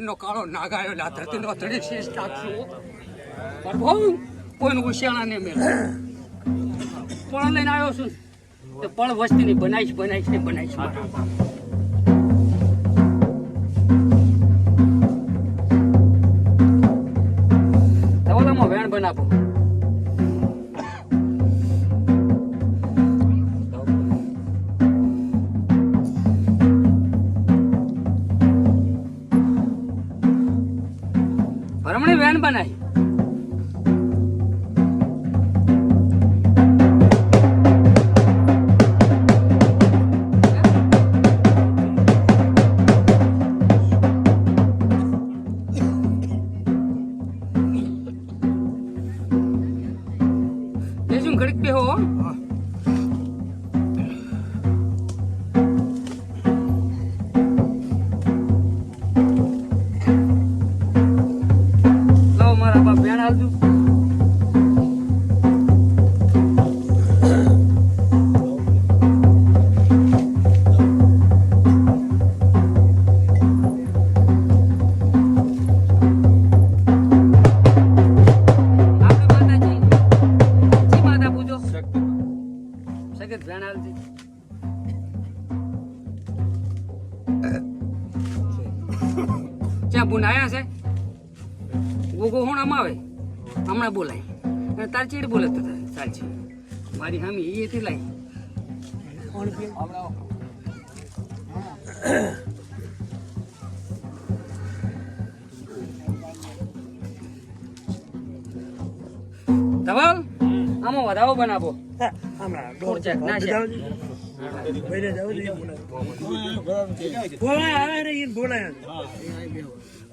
નો કાળો નાગાયો ના ધરતીનો ધણી શીશ નાખશું પ્રભુ કોઈનું ઉશિયાળા ને મેળ પણ લઈને આવ્યો છું તો પણ વસ્તીની બનાવીશ બનાવીશ ને બનાવીશ વેણ બનાવો. બોલાય બોલત તો ચાલશે મારી હામી એ થી લાઈ ધવલ આમાં વધાવો બનાવો.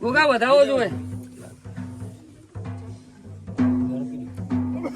ગોગા વધાવો જોવે.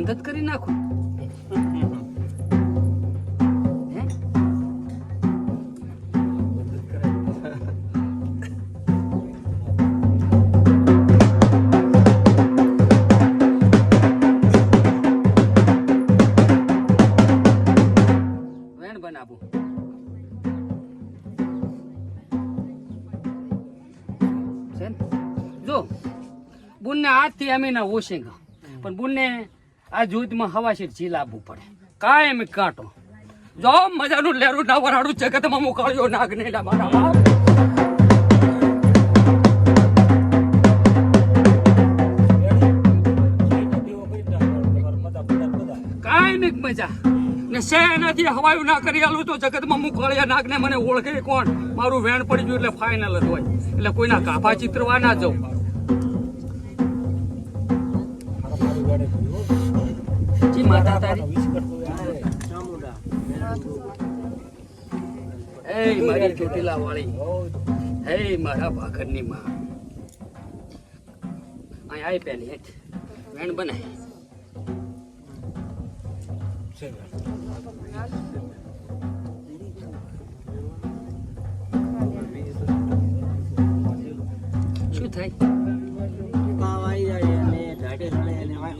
બંધ જ કરી નાખો? જો બુનને હાથથી અમે ના ઓછે પણ બુનને આ જૂથમાં હવાશીર ઝીલ લાવવું પડે. કાયમ કાંટો. જો મજાનું લેરું ના વરાડું જગતમાં મોકળ્યો નાગ ને મારા બાપ. મજા. ને શે એનાથી હવાયું ના કરી આલું તો જગતમાં મુકળિયા નાગ ને મને ઓળખે કોણ? મારું વેણ પડી ગયું એટલે ફાઇનલ જ હોય. એટલે કોઈના કાફા ચિત્રવા ના જવું માતા તારી એ મારી ચોટીલા વાળી હે મારા ભાખરની માં. અહીં આવી પેલી હેઠ. વેણ બનાય શું થાય?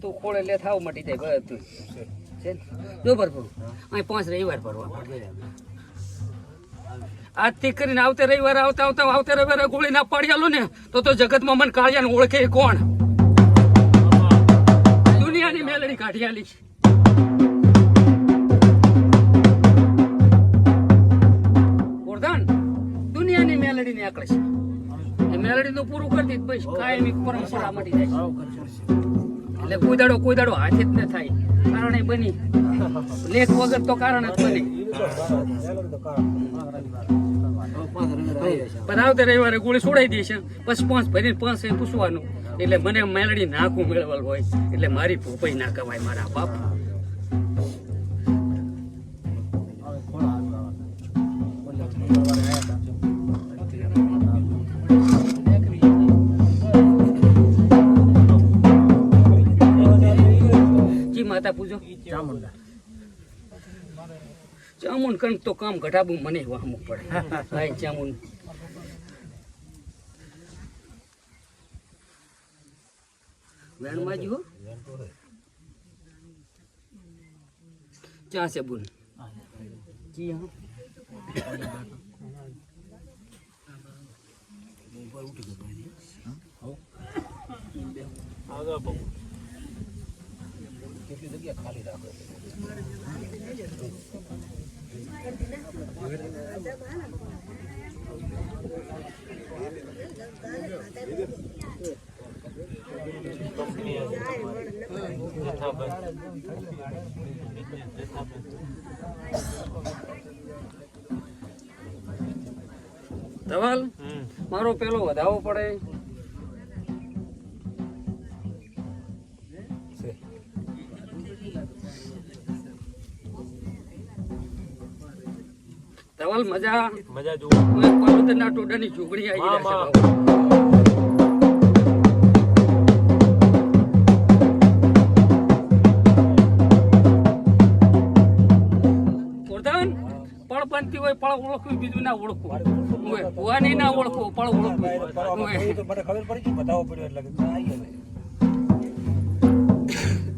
તું કોળે લે, થાવ મટી જાય બધું છે જો ભર અહીં પાંચ રવિવાર ભરવા આજથી કરીને આવતે રવિવારે આવતા આવતા આવતે રવિવારે ગોળી ના પાડી ને, તો તો જગતમાં મન કાળિયાને ઓળખે કોણ? દુનિયાની મેલડી કાઢી આલી છે દુનિયાની મેલડી ને આકળે છે. મેલડી નું પૂરું કરી દીધું કાયમી પરંપરા મટી જાય એટલે કોઈ દાડો કોઈ દાડો હાથે જ ન થાય. કારણ બની. લેખ વગર તો કારણ જ બને. પણ આવતા રવિવારે ગોળી છોડાઈ દે છે. પછી પાંચ ભરીને પાંચ પૂછવાનું. એટલે મને મેલડી નાખું મેળવલ હોય. એટલે મારી ભૂપાઈ ના કહેવાય મારા બાપ. પૂજો ચામુંડા. ચામુંડ કંઈક તો કામ ઘટાબું મને વાહમું પડે. ભાઈ ચામુંડ. વેણમાં જીવો ચા છે બુન જી હા. કેટલી જગ્યા ખાલી રાખો. ધવલ મારો પેલો વધાવો પડે. ધવલ મજા મજા હું એક પર્વતના ટોડાની આવી હા, જશે હા. બાબુ. પ્રધાન પળ બનતી હોય પળ ઓળખવું બીજું ના ઓળખું હોય ભુવાની ના ઓળખવું પણ ઓળખવું હોય. મને ખબર પડી કે પડ્યો એટલે.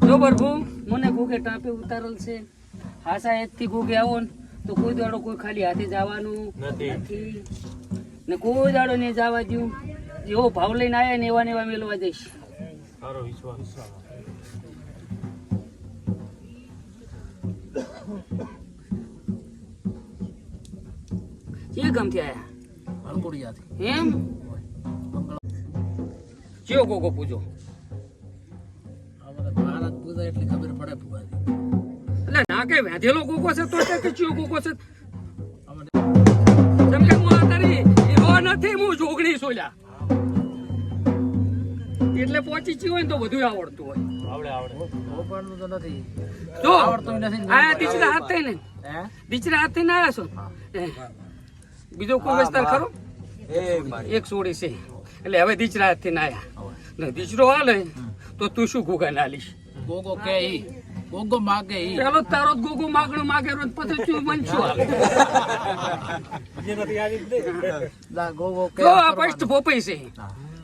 જો પ્રભુ મને ગોગે ટાંપે ઉતારેલ છે હાસા એજથી ગોગે આવો ને તો કોઈ દાડો કોઈ ખાલી હાથે જવાનું નથી. નથી. ને કોઈ દાડો ને જવા દઉં જેવો ભાવ લઈને આવ્યા ને એવા ને એવા મેળવા જઈશ. સારો વિશ્વાસ. જે ગમથી આયા. એમ? ચિયો કોકો પૂજો? અમારે પૂજા એટલી ખબર પડે ભુવાજી. એટલે ના કે વેધેલો કોકો છે તો કે ચિયો કોકો છે? જેમ કે હું આ તારી હીરો નથી હું જોગણી સોલ્યા. એટલે પહોંચી ચી હોય ને તો બધું આવડતું હોય. આવડે તો નથી. જો આવડતું નથી આ દીચરા હાથ થઈને હે? દીચરા હાથ થઈને આવ્યા છો? એ, બીજો કોઈ વિસ્તાર ખરો? એક સોડી છે. એટલે હવે દીચરા હાથ થઈને આવ્યા ને દીચરો હાલે તો તું શું ગુગા નાલીશ ગોગો કે ઈ? ગોગો માગે ઈ. પેલો તારો ગોગો માગણો માગે રોજ પછી તું મન શું લા ગોગો કે જો આ પૈસ્ટ પોપઈ છે.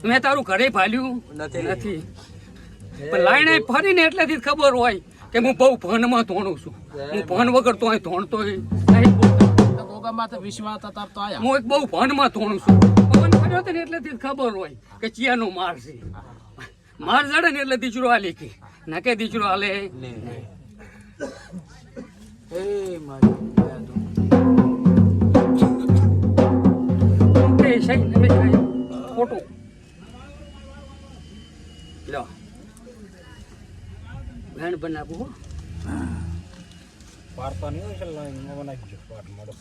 મેં તારું ઘરે ભાલ્યું. નથી. પણ લાઈને ફરીને એટલેથી જ ખબર હોય કે હું બહુ ભણમાં ધોણું છું. હું ભણ વગર તો અહીં ધોણતો ગોગા માથે વિશ્વાસ તો હું એક બહુ ભણમાં ધોણું છું. પવન ફર્યો હતો ને એટલેથી જ ખબર હોય કે ચિયાનો માર છે. માર જડે ને એટલે દીચરો આ કે. છે તમે કાંઈ ખોટું લો. વેણ બનાવું હો. વાર્તા નહીં હોય છે લાઈન બનાવી પાઠ મળો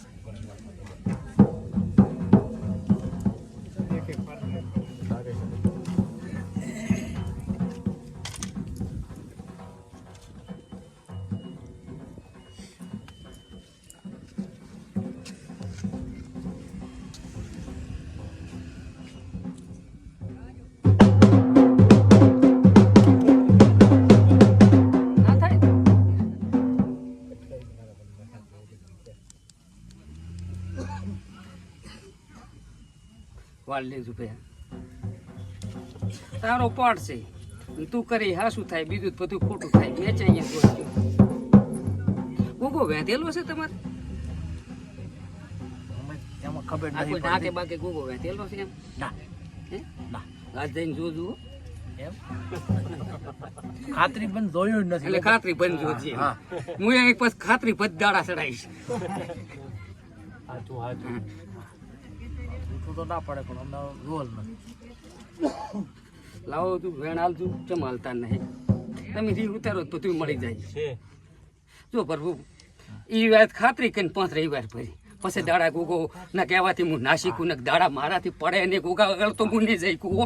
વાળ લેજો ભૈયા તારો પાડ છે. તું કરી હાસું થાય બીજું બધું ખોટું થાય. મેચ અહીંયા. ગોગો વેધેલો છે તમારે? ખબર આ નાકે બાકે ગોગો વેધેલો છે એમ? ના. ના. આજ જઈને જોજો. ખાતરી પણ જોયું નથી. એટલે ખાતરી બની જોજે. હા. હું એક પછી ખાતરી બધ દાડા ચડાવીશ સાચું સાચું તો ના પડે પણ અમને રોલ નથી. લાવો તું વેણ હાલતું કેમ હાલતા નહીં. તમે રી ઉતારો તો તું મળી જાય. છે. જો પ્રભુ એ વાત ખાતરી કરીને પાંચ રવિવાર ભરી. પછી દાડા ગોગો ના કહેવાથી હું નાસિકું ને દાડા મારાથી પડે ને ગોગા વગર તો હું નહીં જઈ કુવો